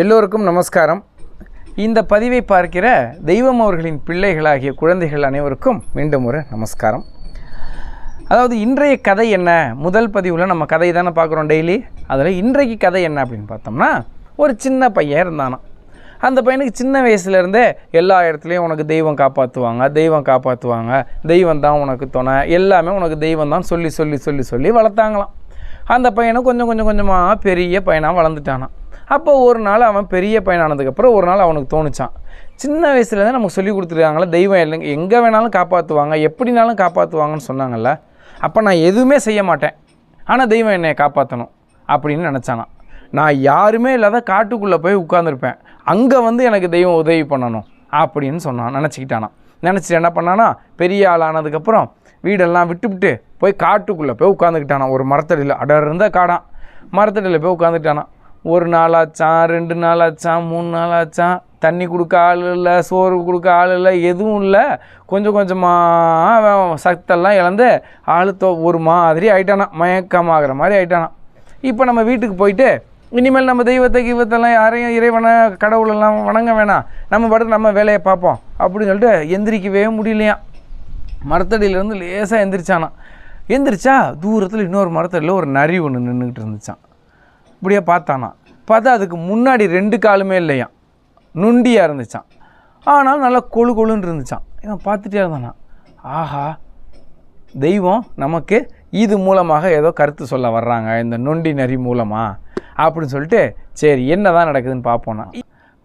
எல்லோருக்கும் நமஸ்காரம். இந்த பதிவை பார்க்கிற தெய்வம் அவர்களின் பிள்ளைகளாகிய குழந்தைகள் அனைவருக்கும் மீண்டும் ஒரு நமஸ்காரம். அதாவது இன்றைய கதை என்ன? முதல் பதிவில் நம்ம கதை தானே பார்க்குறோம் டெய்லி. அதில் இன்றைக்கு கதை என்ன அப்படின்னு பார்த்தோம்னா ஒரு சின்ன பையன் இருந்தானா அந்த பையனுக்கு சின்ன வயசுலேருந்தே எல்லா இடத்துலையும் உனக்கு தெய்வம் காப்பாற்றுவாங்க தெய்வம் காப்பாற்றுவாங்க தெய்வம் தான் உனக்கு துணை எல்லாமே உனக்கு தெய்வம் தான் சொல்லி சொல்லி சொல்லி சொல்லி வளர்த்தாங்களாம். அந்த பையனை கொஞ்சம் கொஞ்சம் கொஞ்சமாக பெரிய பையனாக வளர்ந்துட்டானான் அப்போ ஒரு நாள் அவன் பெரிய பையனானதுக்கப்புறம் ஒரு நாள் அவனுக்கு தோணுச்சான். சின்ன வயசுலேருந்தே நமக்கு சொல்லி கொடுத்துருக்காங்களே தெய்வம் இல்லைங்க எங்கே வேணாலும் காப்பாற்றுவாங்க எப்படினாலும் காப்பாற்றுவாங்கன்னு சொன்னாங்கல்ல அப்போ நான் எதுவுமே செய்ய மாட்டேன். ஆனால் தெய்வம் என்னை காப்பாற்றணும் அப்படின்னு நினச்சானான். நான் யாருமே இல்லாத காட்டுக்குள்ளே போய் உட்காந்துருப்பேன் அங்கே வந்து எனக்கு தெய்வம் உதவி பண்ணணும் அப்படின்னு சொன்னான் நினச்சிக்கிட்டானான். நினச்சிட்டு என்ன பண்ணானா பெரிய ஆள் ஆனதுக்கப்புறம் வீடெல்லாம் விட்டுவிட்டு போய் காட்டுக்குள்ளே போய் உட்காந்துக்கிட்டானான் ஒரு மரத்தடியில் அடர் இருந்தால் காடான். மரத்தடியில் போய் உட்காந்துக்கிட்டானான் ஒரு நாள் ஆச்சான் ரெண்டு நாள் ஆச்சான் மூணு நாள் ஆச்சான் தண்ணி கொடுக்க ஆள் இல்லை சோறு கொடுக்க ஆள் இல்லை எதுவும் இல்லை. கொஞ்சம் கொஞ்சமாக சக்தெல்லாம் இழந்து ஆளுத்தோ ஒரு மாதிரி ஆயிட்டானா மயக்கமாகிற மாதிரி ஆயிட்டானா. இப்போ நம்ம வீட்டுக்கு போயிட்டு இனிமேல் நம்ம தெய்வத்தை கீவத்தெல்லாம் யாரையும் இறைவனை கடவுளெல்லாம் வணங்க வேணாம். நம்ம பாட்டுக்கு நம்ம வேலையை பார்ப்போம். அப்படின்னு சொல்லிட்டு எந்திரிக்கவே முடியலையாம். மரத்தடியிலேருந்து லேசாக எந்திரிச்சானா எந்திரிச்சா தூரத்தில் இன்னொரு மரத்தடியில் ஒரு நரி ஒன்று நின்றுக்கிட்டு இருந்துச்சான் இப்படியே பார்த்தானா? பார்த்தா அதுக்கு முன்னாடி ரெண்டு காலுமே இல்லையாம். நுண்டியாக இருந்துச்சான் ஆனால் நல்லா கொழு கொழுன்னு இருந்துச்சான் இவன் பார்த்துட்டே இருந்தானா? ஆஹா தெய்வம் நமக்கு இது மூலமாக ஏதோ கருத்து சொல்ல வர்றாங்க. இந்த நொண்டி நரி மூலமாக அப்படின்னு சொல்லிட்டு சரி என்ன தான் நடக்குதுன்னு பார்ப்போம்னா.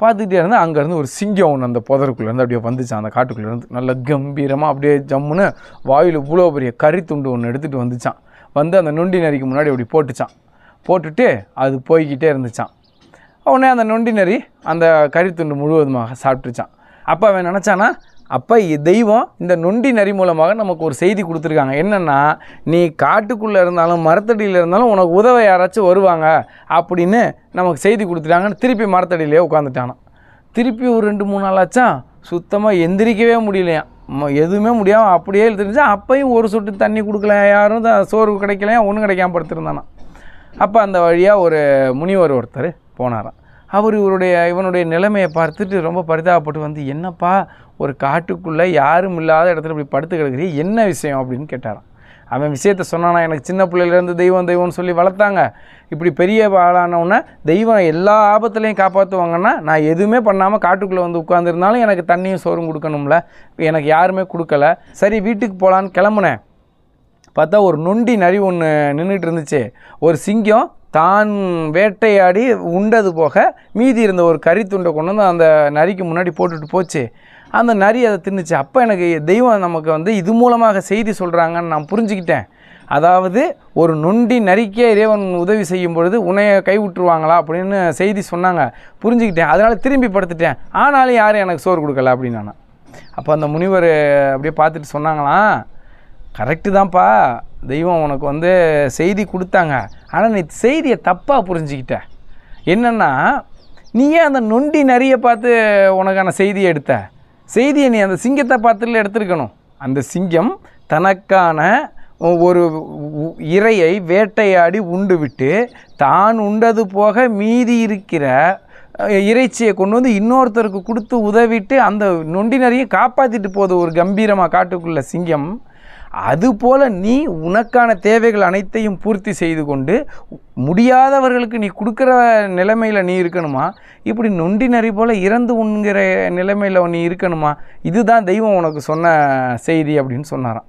பார்த்துக்கிட்டே இருந்தால் அங்கேருந்து ஒரு சிங்கம் ஒன்று அந்த புதருக்குள்ளேருந்து அப்படியே வந்துச்சான் அந்த காட்டுக்குள்ளேருந்து நல்ல கம்பீரமாக அப்படியே ஜம்முன்னு வாயில் இவ்வளோ பெரிய கறி துண்டு ஒன்று எடுத்துகிட்டு வந்துச்சான் வந்து அந்த நொண்டி நரிக்கு முன்னாடி அப்படி போட்டுச்சான் போட்டுட்டு அது போய்கிட்டே இருந்துச்சான் உடனே அந்த நொண்டி நரி அந்த கறித்துண்டு முழுவதுமாக சாப்பிட்டுச்சான் அப்போ அவன் நினச்சானா அப்போ தெய்வம் இந்த நொண்டி நரி மூலமாக நமக்கு ஒரு செய்தி கொடுத்துருக்காங்க. என்னென்னா நீ காட்டுக்குள்ளே இருந்தாலும் மரத்தடியில் இருந்தாலும் உனக்கு உதவ யாராச்சும் வருவாங்க அப்படின்னு நமக்கு செய்தி கொடுத்துட்டாங்கன்னு திருப்பி மரத்தடியிலே உட்காந்துட்டானான் திருப்பி ஒரு ரெண்டு மூணு நாளாச்சான் சுத்தமாக எந்திரிக்கவே முடியலையாம். எதுவுமே முடியாமல் அப்படியே எழுதிருந்துச்சா அப்பையும் ஒரு சொட்டு தண்ணி கொடுக்கல யாரும் சோறு கிடைக்கலையா? ஒன்றும் கிடைக்காம படுத்திருந்தானா அப்போ அந்த வழியாக ஒரு முனிவர் ஒருத்தர் போனாராம். அவர் இவருடைய இவனுடைய நிலைமையை பார்த்துட்டு ரொம்ப பரிதாபப்பட்டு வந்து என்னப்பா ஒரு காட்டுக்குள்ளே யாரும் இல்லாத இடத்துல இப்படி படுத்து கிடக்குறீ? என்ன விஷயம்? அப்படின்னு கேட்டாராம். அவன் விஷயத்த சொன்னானா எனக்கு சின்ன பிள்ளையிலேருந்து தெய்வம் தெய்வம்னு சொல்லி வளர்த்தாங்க. இப்படி பெரிய ஆளானவுடனே தெய்வம் எல்லா ஆபத்துலையும் காப்பாற்றுவாங்கன்னா நான் எதுவுமே பண்ணாமல் காட்டுக்குள்ளே வந்து உட்காந்துருந்தாலும் எனக்கு தண்ணியும் சோறும் கொடுக்கணும்ல. எனக்கு யாருமே கொடுக்கல. சரி வீட்டுக்கு போகலான்னு கிளம்புனேன். பார்த்தா ஒரு நொண்டி நரி ஒன்று நின்றுட்டு இருந்துச்சு ஒரு சிங்கம் தான் வேட்டையாடி உண்டது போக மீதி இருந்த ஒரு கறி துண்டை கொண்டு வந்து அந்த நரிக்கு முன்னாடி போட்டுட்டு போச்சு. அந்த நரி அதை தின்னுச்சு. அப்போ எனக்கு தெய்வம் நமக்கு வந்து இது மூலமாக செய்தி சொல்கிறாங்கன்னு நான் புரிஞ்சுக்கிட்டேன். அதாவது ஒரு நொண்டி நரிக்கே இறைவன் உதவி செய்யும் பொழுது உன்னைய கைவிட்டுருவாங்களா அப்படின்னு செய்தி சொன்னாங்க. புரிஞ்சுக்கிட்டேன். அதனால் திரும்பி படுத்துட்டேன். ஆனாலும் யாரும் எனக்கு சோறு கொடுக்கல அப்படின்னு நான் அப்போ அந்த முனிவர் அப்படியே பார்த்துட்டு சொன்னாங்களாம் கரெக்டு தான்ப்பா. தெய்வம் உனக்கு வந்து செய்தி கொடுத்தாங்க. ஆனால் நீ செய்தியை தப்பாக புரிஞ்சுக்கிட்ட. என்னென்னா நீ ஏன் அந்த நொண்டி நிறைய பார்த்து உனக்கான செய்தியை எடுத்த? செய்தியை நீ அந்த சிங்கத்தை பார்த்துல எடுத்திருக்கணும். அந்த சிங்கம் தனக்கான ஒரு இரையை வேட்டையாடி உண்டு விட்டு தான் உண்டது போக மீதி இருக்கிற இறைச்சியை கொண்டு வந்து இன்னொருத்தருக்கு கொடுத்து உதவிட்டு அந்த நொண்டி நிறைய காப்பாற்றிட்டு போகுது ஒரு கம்பீரமாக காட்டுக்குள்ள சிங்கம். அதுபோல் நீ உனக்கான தேவைகள் அனைத்தையும் பூர்த்தி செய்து கொண்டு முடியாதவர்களுக்கு நீ கொடுக்குற நிலைமையில் நீ இருக்கணுமா? இப்படி நொண்டி நரி போல் இறந்து உண்கிற நிலைமையில் நீ இருக்கணுமா? இதுதான் தெய்வம் உனக்கு சொன்ன செய்தி அப்படின்னு சொன்னாராம்.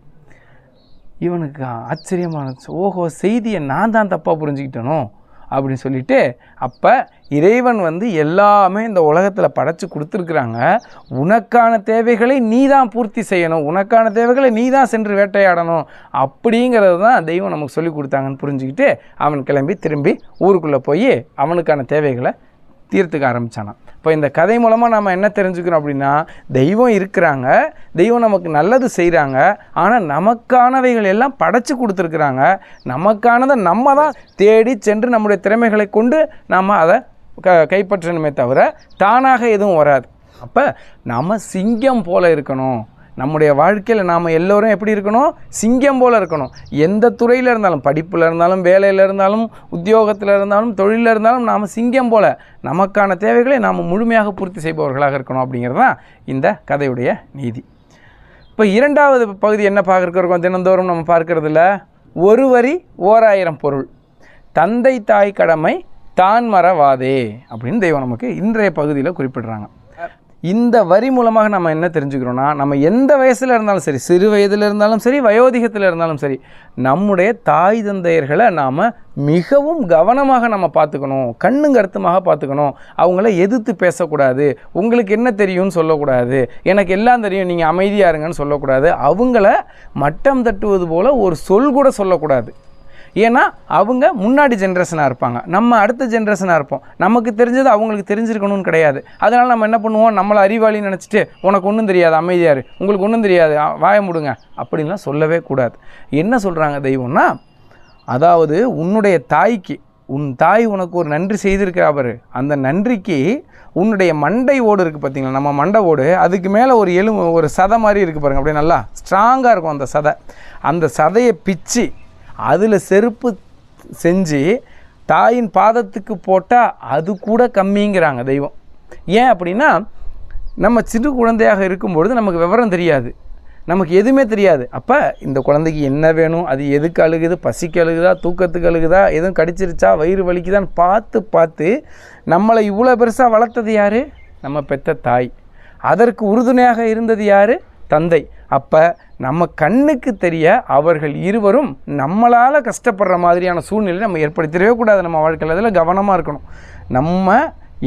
இவனுக்கு ஆச்சரியமான ஓஹோ செய்தியை நான் தான் தப்பாக புரிஞ்சுக்கிட்டனோ? அப்படின்னு சொல்லிட்டு அப்போ இறைவன் வந்து எல்லாமே இந்த உலகத்தில் படைச்சி கொடுத்துருக்குறாங்க. உனக்கான தேவைகளை நீ தான் பூர்த்தி செய்யணும். உனக்கான தேவைகளை நீ தான் சென்று வேட்டையாடணும். அப்படிங்கிறது தான் தெய்வம் நமக்கு சொல்லி கொடுத்தாங்கன்னு புரிஞ்சுக்கிட்டு அவன் கிளம்பி திரும்பி ஊருக்குள்ளே போய் அவனுக்கான தேவைகளை தீர்த்துக்க ஆரம்பிச்சானாம். இப்போ இந்த கதை மூலமாக நம்ம என்ன தெரிஞ்சுக்கிறோம் அப்படின்னா தெய்வம் இருக்கிறாங்க தெய்வம் நமக்கு நல்லது செய்கிறாங்க ஆனால் நமக்கானவைகள் எல்லாம் படைச்சி கொடுத்துருக்குறாங்க. நமக்கானதை நம்ம தான் தேடி சென்று நம்முடைய திறமைகளை கொண்டு நாம் அதை க கைப்பற்றணுமே தவிர தானாக எதுவும் வராது. அப்போ நம்ம சிங்கம் போல இருக்கணும். நம்முடைய வாழ்க்கையில் நாம் எல்லோரும் எப்படி இருக்கணும்? சிங்கம் போல் இருக்கணும். எந்த துறையில் இருந்தாலும் படிப்பில் இருந்தாலும் வேலையில் இருந்தாலும் உத்தியோகத்தில் இருந்தாலும் தொழிலில் இருந்தாலும் நாம் சிங்கம் போல் நமக்கான தேவைகளை நாம் முழுமையாக பூர்த்தி செய்பவர்களாக இருக்கணும் அப்படிங்கிறது தான் இந்த கதையுடைய நீதி. இப்போ இரண்டாவது பகுதி என்ன பார்க்குறோம் தினந்தோறும் நம்ம பார்க்குறதுல ஒரு வரி ஓராயிரம் பொருள். தந்தை தாய் கடமை தான் மறவாதே அப்படின்னு தெய்வம் நமக்கு இன்றைய பகுதியில் குறிப்பிடுறாங்க. இந்த வரி மூலமாக நம்ம என்ன தெரிஞ்சுக்கிறோன்னா நம்ம எந்த வயசில் இருந்தாலும் சரி சிறு வயதில் இருந்தாலும் சரி வயோதிகத்தில் இருந்தாலும் சரி நம்முடைய தாய் தந்தையர்களை நாம் மிகவும் கவனமாக நம்ம பார்த்துக்கணும் கண்ணும் கருத்துமாக பார்த்துக்கணும். அவங்கள எதிர்த்து பேசக்கூடாது உங்களுக்கு என்ன தெரியும்னு சொல்லக்கூடாது எனக்கு எல்லாம் தெரியும் நீங்கள் அமைதியாக இருங்கன்னு சொல்லக்கூடாது. அவங்கள மட்டம் தட்டுவது போல் ஒரு சொல் கூட சொல்லக்கூடாது. ஏன்னா அவங்க முன்னாடி ஜென்ரேஷனாக இருப்பாங்க. நம்ம அடுத்த ஜென்ரேஷனாக இருப்போம். நமக்கு தெரிஞ்சது அவங்களுக்கு தெரிஞ்சிருக்கணும்னு கிடையாது. அதனால் நம்ம என்ன பண்ணுவோம்? நம்மளை அறிவாளின்னு நினச்சிட்டு உனக்கு ஒன்றும் தெரியாது அமைதியார் உங்களுக்கு ஒன்றும் தெரியாது வாய முடுங்க. அப்படின்லாம் சொல்லவே கூடாது. என்ன சொல்கிறாங்க தெய்வம்னா அதாவது உன்னுடைய தாய்க்கு உன் தாய் உனக்கு ஒரு நன்றி செய்திருக்கிறா பாரு. அந்த நன்றிக்கு உன்னுடைய மண்டை ஓடு இருக்குது பார்த்தீங்களா நம்ம மண்டை ஓடு அதுக்கு மேலே ஒரு எலும்பு ஒரு சதை மாதிரி இருக்குது பாருங்க. அப்படியே நல்லா ஸ்ட்ராங்காக இருக்கும் அந்த சதை. அந்த சதையை பிச்சு அதில் செருப்பு செஞ்சு தாயின் பாதத்துக்கு போட்டால் அது கூட கம்மிங்கிறாங்க தெய்வம். ஏன் அப்படின்னா நம்ம சிறு குழந்தையாக இருக்கும்பொழுது நமக்கு விவரம் தெரியாது. நமக்கு எதுவுமே தெரியாது. அப்போ இந்த குழந்தைக்கு என்ன வேணும்? அது எதுக்கு அழுகுது? பசிக்கு அழுகுதா? தூக்கத்துக்கு அழுகுதா? எதுவும் கடிச்சிருச்சா? வயிறு வலிக்குதான்னு பார்த்து பார்த்து நம்மளை இவ்வளோ பெருசாக வளர்த்தது யார்? நம்ம பெற்ற தாய். அதற்கு உறுதுணையாக இருந்தது யார்? தந்தை. அப்போ நம்ம கண்ணுக்கு தெரிய அவர்கள் இருவரும் நம்மளால் கஷ்டப்படுற மாதிரியான சூழ்நிலை நம்ம ஏற்படுத்திடவே கூடாது. நம்ம வாழ்க்கையில் அதில் கவனமாக இருக்கணும். நம்ம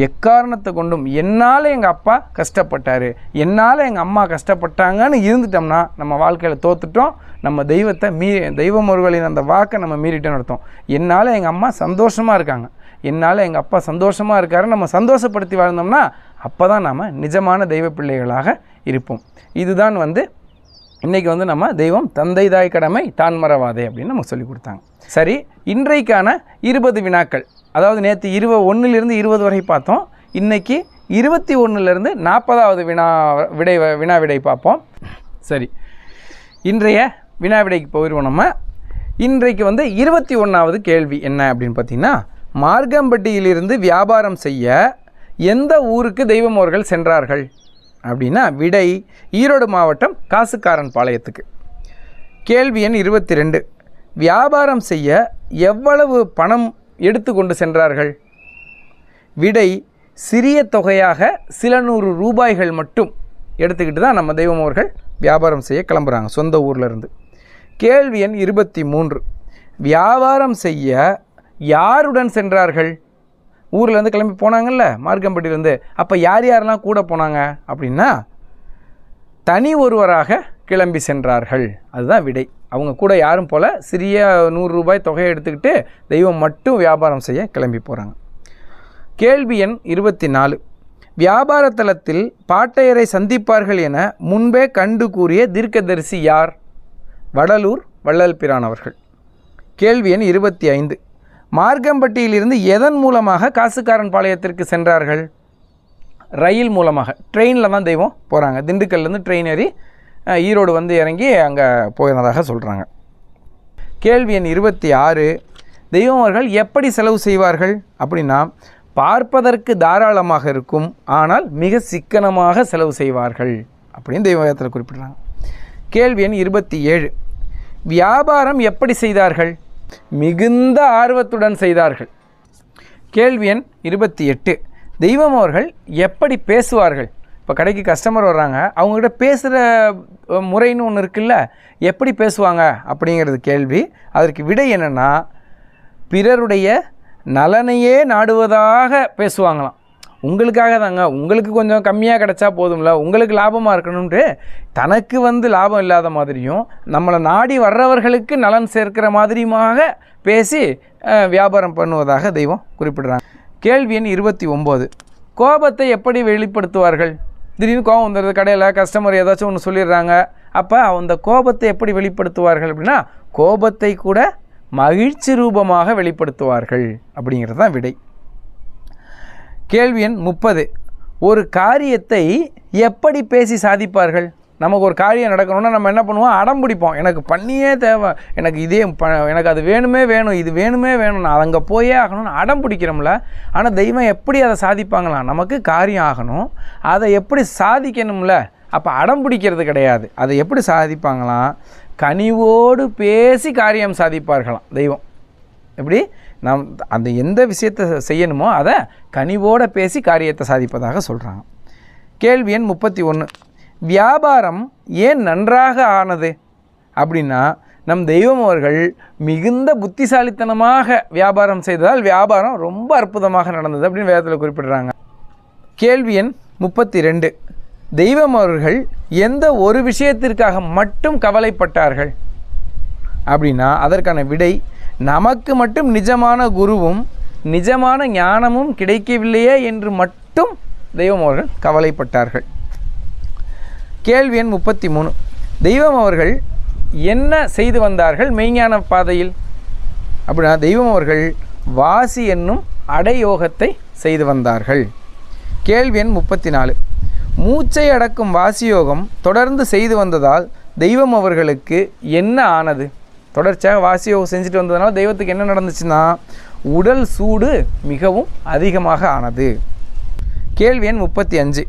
எக்காரணத்தை கொண்டும் என்னால் எங்கள் அப்பா கஷ்டப்பட்டார் என்னால் எங்கள் அம்மா கஷ்டப்பட்டாங்கன்னு இருந்துட்டோம்னா நம்ம வாழ்க்கையில் தோத்துட்டோம். நம்ம தெய்வத்தை மீ தெய்வம் ஒருவழின் அந்த வாக்கை நம்ம மீறிட்டோம்னு அர்த்தம். என்னால் எங்கள் அம்மா சந்தோஷமாக இருக்காங்க. என்னால் எங்கள் அப்பா சந்தோஷமாக இருக்காரு. நம்ம சந்தோஷப்படுத்தி வாழ்ந்தோம்னா அப்போ தான் நாம் நிஜமான தெய்வ பிள்ளைகளாக இருப்போம். இதுதான் வந்து இன்றைக்கி வந்து நம்ம தெய்வம் தந்தை தாய் கடமை தான் மறவாதே அப்படின்னு நமக்கு சொல்லி கொடுத்தாங்க. சரி இன்றைக்கான இருபது வினாக்கள் அதாவது நேற்று இருப ஒன்றுலேருந்து இருபது வரை பார்த்தோம். இன்றைக்கி இருபத்தி ஒன்றுலேருந்து நாற்பதாவது வினா விடை வினா விடை பார்ப்போம். சரி இன்றைய வினா விடைக்கு போயிடுவோம் நம்ம. இன்றைக்கு வந்து இருபத்தி ஒன்றாவது கேள்வி என்ன அப்படின்னு பார்த்தீங்கன்னா மார்க்கம்பட்டியிலிருந்து வியாபாரம் செய்ய எந்த ஊருக்கு தெய்வம் அவர்கள் சென்றார்கள்? அப்படின்னா விடை ஈரோடு மாவட்டம் காசுக்காரன் பாளையத்துக்கு. கேள்வி எண் இருபத்தி ரெண்டு வியாபாரம் செய்ய எவ்வளவு பணம் எடுத்து கொண்டு சென்றார்கள்? விடை சிறிய தொகையாக சில நூறு ரூபாய்கள் மட்டும் எடுத்துக்கிட்டு தான் நம்ம தெய்வம் அவர்கள் வியாபாரம் செய்ய கிளம்புறாங்க சொந்த ஊர்லேருந்து கேள்வி எண் இருபத்தி மூன்று வியாபாரம் செய்ய யாருடன் சென்றார்கள்? ஊர்லேருந்து கிளம்பி போனாங்கல்ல மார்க்கம்பட்டியிலேருந்து. அப்போ யார் யாரெல்லாம் கூட போனாங்க அப்படின்னா தனி ஒருவராக கிளம்பி சென்றார்கள். அதுதான் விடை. அவங்க கூட யாரும் போல சிறிய நூறு ரூபாய் தொகையை எடுத்துக்கிட்டு தெய்வம் மட்டும் வியாபாரம் செய்ய கிளம்பி போகிறாங்க கேள்வி எண் இருபத்தி நாலு வியாபார தளத்தில் பாட்டையரை சந்திப்பார்கள் என முன்பே கண்டு கூறிய தீர்க்கதரிசி யார்? வடலூர் வள்ளல் பிரான் அவர்கள். கேள்வி எண் இருபத்தி ஐந்து. மார்க்கம்பட்டியிலிருந்து எதன் மூலமாக காசுக்காரன் பாளையத்திற்கு சென்றார்கள்? ரயில் மூலமாக. ட்ரெயினில் தான் தெய்வம் போகிறாங்க திண்டுக்கல்லேருந்து ட்ரெயின் ஏறி ஈரோடு வந்து இறங்கி அங்கே போயிருந்ததாக சொல்கிறாங்க கேள்வி எண் இருபத்தி ஆறு. தெய்வம் அவர்கள் எப்படி செலவு செய்வார்கள்? அப்படின்னா பார்ப்பதற்கு தாராளமாக இருக்கும் ஆனால் மிக சிக்கனமாக செலவு செய்வார்கள் அப்படின்னு தெய்வத்தில் குறிப்பிடுறாங்க. கேள்வி எண் இருபத்தி ஏழு. வியாபாரம் எப்படி செய்தார்கள்? மிகுந்த ஆர்வத்துடன் செய்தார்கள். கேள்வி எண் இருபத்தி எட்டு. தெய்வம் அவர்கள் எப்படி பேசுவார்கள்? இப்போ கடைக்கு கஸ்டமர் வர்றாங்க அவங்ககிட்ட பேசுகிற முறைன்னு ஒன்று இருக்குல்ல எப்படி பேசுவாங்க அப்படிங்கிறது கேள்வி. அதற்கு விடை என்னென்னா பிறருடைய நலனையே நாடுவதாக பேசுவாங்களாம். உங்களுக்காக தாங்க உங்களுக்கு கொஞ்சம் கம்மியாக கிடைச்சா போதும்ல. உங்களுக்கு லாபமாக இருக்கணும்ட்டு தனக்கு வந்து லாபம் இல்லாத மாதிரியும் நம்மளை நாடி வர்றவர்களுக்கு நலன் சேர்க்கிற மாதிரியுமாக பேசி வியாபாரம் பண்ணுவதாக தெய்வம் குறிப்பிடுறாங்க. கேள்வி எண் இருபத்தி ஒம்பது. கோபத்தை எப்படி வெளிப்படுத்துவார்கள்? திடீர்னு கோபம் வந்துடுறது கடையில் கஸ்டமர் ஏதாச்சும் ஒன்று சொல்லிடுறாங்க. அப்போ அந்த கோபத்தை எப்படி வெளிப்படுத்துவார்கள் அப்படின்னா கோபத்தை கூட மகிழ்ச்சி ரூபமாக வெளிப்படுத்துவார்கள் அப்படிங்கிறது தான் விடை. கேள்வி எண் முப்பது. ஒரு காரியத்தை எப்படி பேசி சாதிப்பார்கள்? நமக்கு ஒரு காரியம் நடக்கணும்னா நம்ம என்ன பண்ணுவோம்? அடம் பிடிப்போம். எனக்கு பண்ணியே தேவை. எனக்கு இதே ப எனக்கு அது வேணுமே வேணும் இது வேணுமே வேணும் நான் அங்கே போயே ஆகணும்னு அடம் பிடிக்கிறோம்ல. ஆனால் தெய்வம் எப்படி அதை சாதிப்பாங்களாம் நமக்கு காரியம் ஆகணும். அதை எப்படி சாதிக்கணும்ல? அப்போ அடம் பிடிக்கிறது கிடையாது. அதை எப்படி சாதிப்பாங்களாம்? கனிவோடு பேசி காரியம் சாதிப்பார்களாம் தெய்வம். எப்படி? நாம் அந்த எந்த விஷயத்தை செய்யணுமோ அதை கனிவோடு பேசி காரியத்தை சாதிப்பதாக சொல்கிறாங்க கேள்வி எண் முப்பத்தி ஒன்று வியாபாரம் ஏன் நன்றாக ஆனது? அப்படின்னா நம் தெய்வம் அவர்கள் மிகுந்த புத்திசாலித்தனமாக வியாபாரம் செய்ததால் வியாபாரம் ரொம்ப அற்புதமாக நடந்தது அப்படின்னு வேதத்தில் குறிப்பிடுறாங்க. கேள்வி எண் முப்பத்தி ரெண்டு. தெய்வம் அவர்கள் எந்த ஒரு விஷயத்திற்காக மட்டும் கவலைப்பட்டார்கள்? அப்படின்னா அதற்கான விடை நமக்கு மட்டும் நிஜமான குருவும் நிஜமான ஞானமும் கிடைக்கவில்லையே என்று மட்டும் தெய்வம் அவர்கள் கவலைப்பட்டார்கள். கேள்வி எண் முப்பத்தி மூணு தெய்வம் அவர்கள் என்ன செய்து வந்தார்கள் மெய்ஞான பாதையில்? அப்படின்னா தெய்வம் அவர்கள் வாசி என்னும் அடையோகத்தை செய்து வந்தார்கள். கேள்வி எண் முப்பத்தி நாலு மூச்சை அடக்கும் வாசியோகம் தொடர்ந்து செய்து வந்ததால் தெய்வம் அவர்களுக்கு என்ன ஆனது? தொடர்ச்சியாக வாசியோகம் செஞ்சுட்டு வந்ததுனால தெய்வத்துக்கு என்ன நடந்துச்சுன்னா உடல் சூடு மிகவும் அதிகமாக ஆனது. கேள்வி எண் முப்பத்தி அஞ்சு.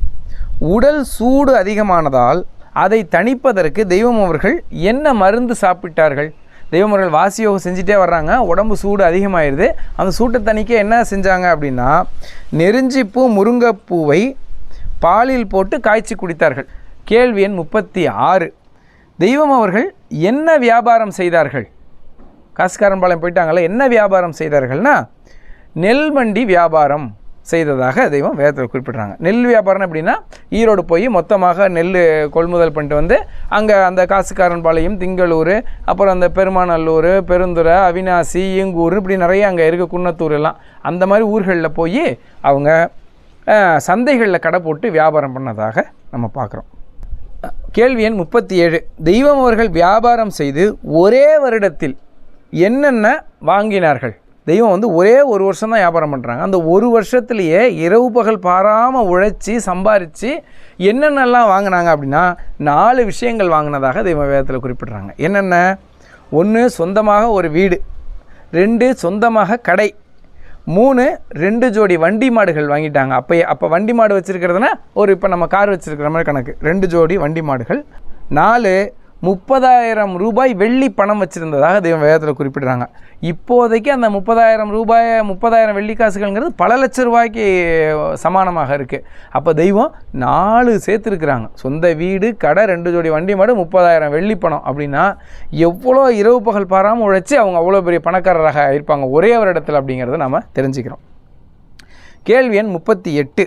உடல் சூடு அதிகமானதால் அதை தணிப்பதற்கு தெய்வம் அவர்கள் என்ன மருந்து சாப்பிட்டார்கள்? தெய்வம் அவர்கள் வாசியோகம் செஞ்சுட்டே வர்றாங்க உடம்பு சூடு அதிகமாயிருது. அந்த சூட்டை தணிக்க என்ன செஞ்சாங்க அப்படின்னா நெருஞ்சிப்பூ முருங்கைப்பூவை பாலில் போட்டு காய்ச்சி குடித்தார்கள். கேள்வி எண் முப்பத்தி ஆறு. தெய்வம் அவர்கள் என்ன வியாபாரம் செய்தார்கள்? காசுக்காரன்பாளையம் போயிட்டாங்களே என்ன வியாபாரம் செய்தார்கள்னா நெல் மண்டி வியாபாரம் செய்ததாக தெய்வம் வேதத்தில் குறிப்பிட்றாங்க. நெல் வியாபாரம் எப்படின்னா ஈரோடு போய் மொத்தமாக நெல் கொள்முதல் பண்ணிட்டு வந்து அங்கே அந்த காசுக்காரன்பாளையம் திங்களூர் அப்புறம் அந்த பெருமாநல்லூர் பெருந்துறை அவினாசி ஈங்கூர் இப்படி நிறைய அங்கே இருக்க குன்னத்தூர் எல்லாம். அந்த மாதிரி ஊர்களில் போய் அவங்க சந்தைகளில் கடை போட்டு வியாபாரம் பண்ணதாக நம்ம பார்க்குறோம். கேள்வி எண் முப்பத்தி ஏழு. தெய்வம் அவர்கள் வியாபாரம் செய்து ஒரே வருடத்தில் என்னென்ன வாங்கினார்கள்? தெய்வம் வந்து ஒரே ஒரு வருஷம் தான் வியாபாரம் பண்ணுறாங்க அந்த ஒரு வருஷத்துலேயே இரவு பகல் பாராமல் உழைச்சி சம்பாரித்து என்னென்னலாம் வாங்கினாங்க அப்படின்னா நாலு விஷயங்கள் வாங்கினதாக தெய்வ வேதத்தில் குறிப்பிட்றாங்க. என்னென்ன? ஒன்று சொந்தமாக ஒரு வீடு. ரெண்டு சொந்தமாக கடை. மூணு ரெண்டு ஜோடி வண்டி மாடுகள் வாங்கிட்டாங்க. அப்போ அப்போ வண்டி மாடு வச்சுருக்கிறதுனா ஒரு இப்போ நம்ம கார் வச்சுருக்கிற மாதிரி கணக்கு. ரெண்டு ஜோடி வண்டி மாடுகள். நாலு முப்பதாயிரம் ரூபாய் வெள்ளி பணம் வச்சுருந்ததாக தெய்வம் வேதத்தில் குறிப்பிடுறாங்க. இப்போதைக்கு அந்த முப்பதாயிரம் ரூபாய் முப்பதாயிரம் வெள்ளி காசுகள்ங்கிறது பல லட்ச ரூபாய்க்கு சமானமாக இருக்குது அப்போ தெய்வம் நாலு சேர்த்துருக்குறாங்க. சொந்த வீடு கடை ரெண்டு ஜோடி வண்டி மாடு முப்பதாயிரம் வெள்ளி பணம். அப்படின்னா எவ்வளோ இரவு பகல் பாராமல் உழைச்சி அவங்க அவ்வளோ பெரிய பணக்காரராக இருப்பாங்க ஒரே ஒரு இடத்துல அப்படிங்கிறத நம்ம தெரிஞ்சுக்கிறோம். கேள்வி எண் முப்பத்தி எட்டு.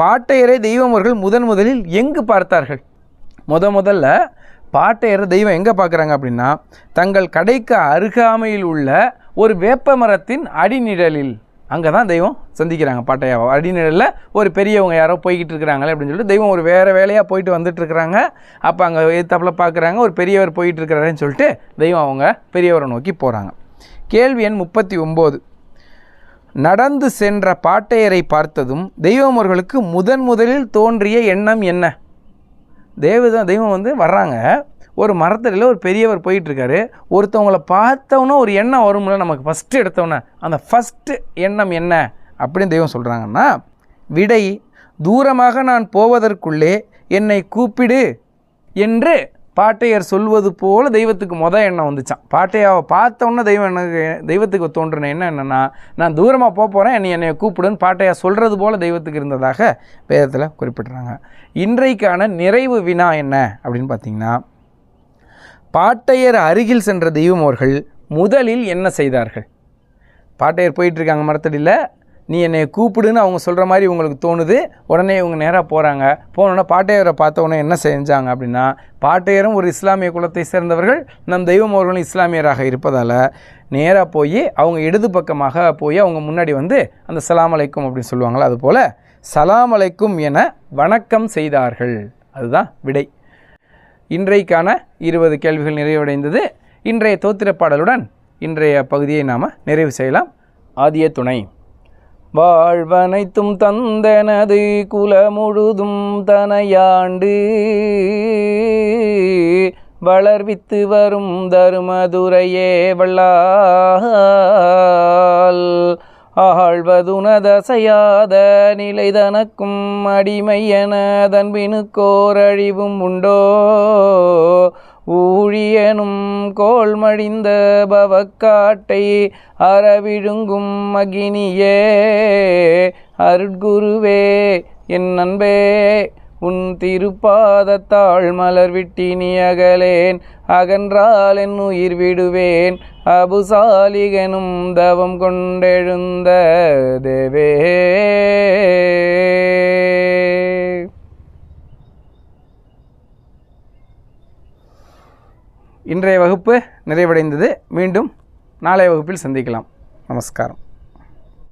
பாட்டையரை தெய்வம் அவர்கள் முதன் முதலில் எங்கு பார்த்தார்கள்? முத முதல்ல பாட்டையர் தெய்வம் எங்கே பார்க்குறாங்க அப்படின்னா தங்கள் கடைக்கு அருகாமையில் உள்ள ஒரு வேப்ப மரத்தின் அடிநிழலில். அங்கே தான் தெய்வம் சந்திக்கிறாங்க பாட்டையாவை அடிநிழலில் ஒரு பெரியவங்க யாரோ போய்கிட்டு இருக்கிறாங்களே அப்படின்னு சொல்லிட்டு தெய்வம் ஒரு வேறு வேலையாக போயிட்டு வந்துட்டு இருக்கிறாங்க. அப்போ அங்கே எத்தாப்பில் பார்க்குறாங்க ஒரு பெரியவர் போயிட்டு இருக்கிறாருன்னு சொல்லிட்டு தெய்வம் அவங்க பெரியவரை நோக்கி போகிறாங்க கேள்வி எண் முப்பத்தி ஒம்பது நடந்து சென்ற பாட்டையரை பார்த்ததும் தெய்வம் அவர்களுக்கு முதன் முதலில் தோன்றிய எண்ணம் என்ன? தேவதான் தெய்வம் வந்து வர்றாங்க. ஒரு மரத்தடியில் ஒரு பெரியவர் போயிட்டுருக்காரு. ஒருத்தவங்களை பார்த்தவொன்னே ஒரு எண்ணம் வரும்ல நமக்கு ஃபஸ்ட்டு எடுத்தோன்னே அந்த ஃபஸ்ட்டு எண்ணம் என்ன அப்படின்னு தெய்வம் சொல்கிறாங்கன்னா விடை தூரமாக நான் போவதற்குள்ளே என்னை கூப்பிடு என்று பாட்டையர் சொல்வது போல் தெய்வத்துக்கு மொதல் எண்ணம் வந்துச்சான் பாட்டையாவை பார்த்தோன்னே தெய்வம் எனக்கு தெய்வத்துக்கு தோன்றின என்ன என்னென்னா நான் தூரமாக போக போகிறேன் என்னை என்னை கூப்பிடுன்னு பாட்டையா சொல்கிறது போல் தெய்வத்துக்கு இருந்ததாக வேதத்தில் குறிப்பிட்றாங்க. இன்றைக்கான நிறைவு வினா என்ன? அப்படின்னு பார்த்தீங்கன்னா பாட்டையர் அருகில் சென்ற தெய்வம் அவர்கள் முதலில் என்ன செய்தார்கள்? பாட்டையர் போயிட்டுருக்காங்க மரத்தடியில். நீ என்னை கூப்பிடுன்னு அவங்க சொல்கிற மாதிரி உங்களுக்கு தோணுது உடனே இவங்க நேராக போகிறாங்க போனோன்னா பாட்டையரை பார்த்த உடனே என்ன செஞ்சாங்க அப்படின்னா பாட்டையரும் ஒரு இஸ்லாமிய குலத்தை சேர்ந்தவர்கள் நம் தெய்வம் அவர்களும் இஸ்லாமியராக இருப்பதால் நேராக போய் அவங்க இடது பக்கமாக போய் அவங்க முன்னாடி வந்து அந்த சலாம் அலைக்கும் அப்படின்னு சொல்லுவாங்களா அதுபோல் சலாம் அலைக்கும் என வணக்கம் செய்தார்கள். அதுதான் விடை. இன்றைக்கான இருபது கேள்விகள் நிறைவடைந்தது. இன்றைய தோத்திர பாடலுடன் இன்றைய பகுதியை நாம் நிறைவு செய்யலாம். ஆதிய துணை. வாழ்வனைத்தும் தந்தனது குலமுழுதும் தனையாண்டு வளர்வித்து வரும் தருமதுரையே வள்ளால் ஆழ்வதுனதசையாத நிலை தனக்கும் அடிமையன என தன்பினுக்கோர் உண்டோ? ஊழியனும் கோள் மடிந்த பவக்காட்டை அறவிழுங்கும் அகினியே அருட்குருவே என் அன்பே உன் திருப்பாதத்தாள் மலர் விட்டினி அகலேன் அகன்றால் என் உயிர் விடுவேன். அபுசாலிகனும் தவம் கொண்டெழுந்த தேவே. இன்றைய வகுப்பு நிறைவடைந்தது. மீண்டும் நாளைய வகுப்பில் சந்திக்கலாம். நமஸ்காரம்.